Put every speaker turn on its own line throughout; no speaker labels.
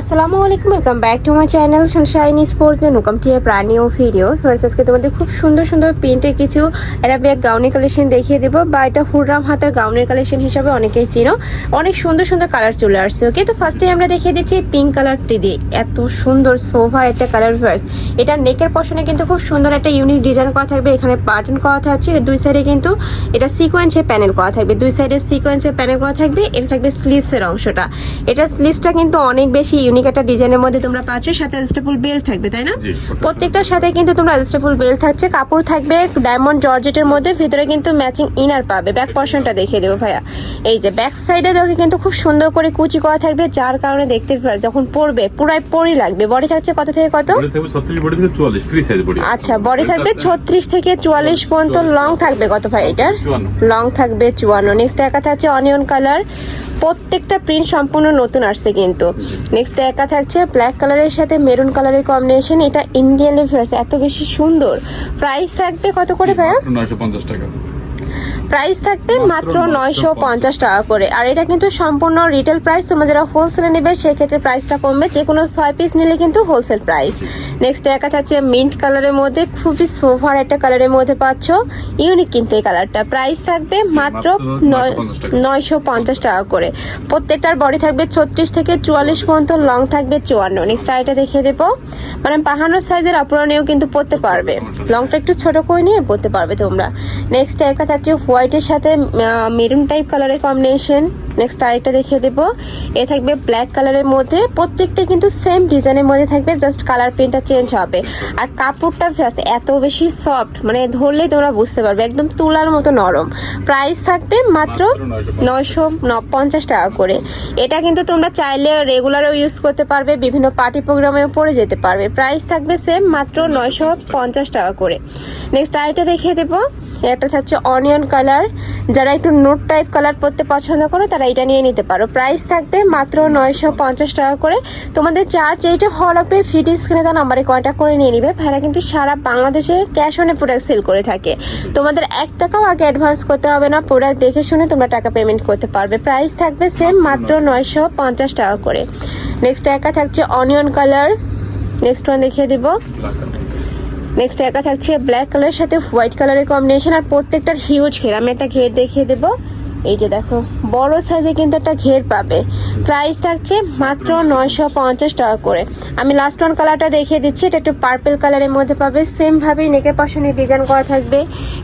আসসালামু আলাইকুম welcome back to my channel Sunshine Scorpion welcome to প্রাণী ও ভিডিও ফার্স্ট আজকে তোমাদের খুব সুন্দর সুন্দর প্রিন্টে কিছু অ্যারাবিয়া গাউনের কালেকশন দেখিয়ে দেবো, বা এটা হুররাম হাতের গাউনের কালেকশন হিসাবে অনেকেই চিনো। অনেক সুন্দর সুন্দর কালার চলে আসছে ওকে তো ফার্স্টে আমরা দেখিয়ে দিচ্ছি পিঙ্ক কালারটি দিয়ে। এত সুন্দর সোভার একটা কালার ফার্স্ট এটা নেকের পশনে কিন্তু খুব সুন্দর একটা ইউনিক ডিজাইন করা থাকবে। এখানে পার্টন করা থাকছে, দুই সাইডে কিন্তু এটা সিকোয়েন্সের প্যানেল করা থাকবে। দুই সাইডে সিকোয়েন্সের প্যানেল করা থাকবে, এটা থাকবে স্লিভসের অংশটা। এটা স্লিভসটা কিন্তু অনেক বেশি ইউনিক একটা ডিজাইনের মধ্যে তোমরা পাচ্ছ সাথে অ্যাডজাস্টেবল বেল্ট থাকবে তাই না? প্রত্যেকটার সাথে কিন্তু তোমরা অ্যাডজাস্টেবল বেল্ট থাকছে কাপড় থাকবে ডায়মন্ড জর্জেটের মধ্যে ভিতরে কিন্তু ম্যাচিং ইনার পাবে। ব্যাক পর্শনটা দেখিয়ে দেবো ভাইয়া। এই যে ব্যাক সাইডে দেখে কিন্তু খুব সুন্দর করে কুচি করা থাকবে যার কারণে দেখতে যখন পরবে পুরাই পরি লাগবে। বডি থাকছে কত থেকে কত? আচ্ছা বডি থাকবে ছত্রিশ থেকে চুয়াল্লিশ পর্যন্ত লং থাকবে কত ভাই এটার? লং থাকবে চুয়ান্ন। নেক্সট একা থাকছে অনিয়ন কালার প্রত্যেকটা প্রিন্ট সম্পূর্ণ নতুন আসছে কিন্তু। নেক্সট একা থাকছে ব্ল্যাক কালারের সাথে মেরুন কালারের কম্বিনেশন এটা ইন্ডিয়ান লেফার্স এত বেশি সুন্দর। প্রাইস থাকবে কত করে ভাইয়া?
নয়শো পঞ্চাশ টাকা।
প্রাইস থাকবে মাত্র নয়শো পঞ্চাশ টাকা করে। আর এটা কিন্তু সম্পূর্ণ রিটেল প্রাইস তোমরা যারা হোলসেলে নেবে সেক্ষেত্রে প্রাইসটা কমবে। যে কোনো ছয় পিস নিলে কিন্তু হোলসেল প্রাইস নেক্সট একা থাকছে মিন্ট কালারের মধ্যে খুবই সোফার একটা কালারের মধ্যে পাচ্ছ। ইউনিক কিন্তু এই কালারটা প্রাইস থাকবে মাত্র
মাত্র 950 টাকা।
নয়শো পঞ্চাশ টাকা করে। প্রত্যেকটার বডি থাকবে ছত্রিশ থেকে চুয়াল্লিশ পর্যন্ত লং থাকবে চুয়ান্ন। নেক্সট আইটা দেখিয়ে দেবো। মানে পাহানো সাইজের অপরণেও কিন্তু পরতে পারবে। লংটা একটু ছোট করে নিয়ে পরতে পারবে তোমরা। নেক্সট একটা থাকছে হোয়াইটের সাথে মেরুন টাইপ কালারের কম্বিনেশন নেক্সট আরেকটা দেখিয়ে দেবো। এ থাকবে ব্ল্যাক কালারের মধ্যে। প্রত্যেকটা কিন্তু সেম ডিজাইনের মধ্যে থাকবে জাস্ট কালার প্রিন্টটা চেঞ্জ হবে। আর কাপড়টা এত বেশি সফট মানে ধরলেই তোমরা বুঝতে পারবে একদম তুলার মতো নরম। প্রাইস থাকবে মাত্র
মাত্র 950
নয়শো পঞ্চাশ টাকা করে। এটা কিন্তু তোমরা চাইলে রেগুলারও ইউজ করতে পারবে বিভিন্ন পার্টি প্রোগ্রামেও পরে যেতে পারবে। প্রাইস থাকবে সেম মাত্র নয়শো পঞ্চাশ টাকা। করে। নেক্সট আরেকটা দেখিয়ে দেবো। একটা থাকছে অনিয়ন কালার যারা একটু নোট টাইপ কালার পরতে পছন্দ করো, তারা এটা নিয়ে নিতে পারো। প্রাইস থাকবে মাত্র নয়শো পঞ্চাশ টাকা করে। তোমাদের চার্জ এইটা ভালো লাগবে ফিটি স্ক্রিনে তার নাম্বারে কন্ট্যাক্ট করে নিয়ে নিবে। ভাইরা কিন্তু সারা বাংলাদেশে ক্যাশ অনে প্রোডাক্ট সেল করে থাকে। তোমাদের এক টাকাও আগে অ্যাডভান্স করতে হবে না। প্রোডাক্ট দেখে শুনে তোমরা টাকা পেমেন্ট করতে পারবে। প্রাইস থাকবে সেম মাত্র নয়শো পঞ্চাশ টাকা করে। নেক্সট একা থাকছে অনিয়ন কালার নেক্সট ওয়ান দেখিয়ে দিব। নেক্সট একা থাকছে ব্ল্যাক কালারের সাথে হোয়াইট কালারের কম্বিনেশন আর প্রত্যেকটার হিউজ ঘের আমি একটা ঘের দেখিয়ে দেবো। এই যে দেখো বড় সাইজে কিন্তু একটা ঘের পাবে। প্রাইস থাকছে মাত্র নয়শো পঞ্চাশ টাকা করে। আমি লাস্ট ওয়ান কালারটা দেখিয়ে দিচ্ছি এটা একটু পার্পেল কালারের মধ্যে পাবে। সেম ভাবেই নেকের পাশনে ডিজাইন করা থাকবে।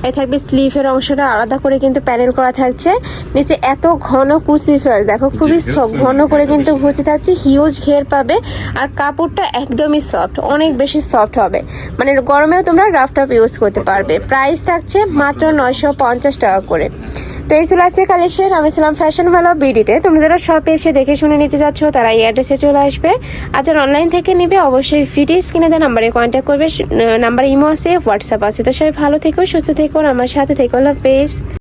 এ থাকবে স্লিভের অংশটা আলাদা করে কিন্তু প্যানেল করা থাকছে। নিচে এত ঘন কুচি ফেয়ার দেখো খুবই ঘন করে কিন্তু ঘুচি থাকছে হিউজ ঘের পাবে। আর কাপড়টা একদমই সফট অনেক বেশি সফট হবে। মানে গরমেও তোমরা রাফ টাফ ইউজ করতে পারবে। প্রাইস থাকছে মাত্র নয়শো পঞ্চাশ টাকা করে। তো এই ছিল আজকে কালেকশন আমি ছিলাম ফ্যাশন ভালো বিডিতে তুমি যারা শপে এসে দেখে শুনে নিতে যাচ্ছ তারা এই অ্যাড্রেসে চলে আসবে। আর যারা অনলাইন থেকে নেবে, অবশ্যই ফিটি স্ক্রিনে দেওয়া নাম্বারে কন্ট্যাক্ট করবে। নাম্বার ইমো আছে হোয়াটসঅ্যাপ আছে। তো সবাই ভালো থেকো, সুস্থ থেকো আমার সাথে থেকো। লাভ পেজ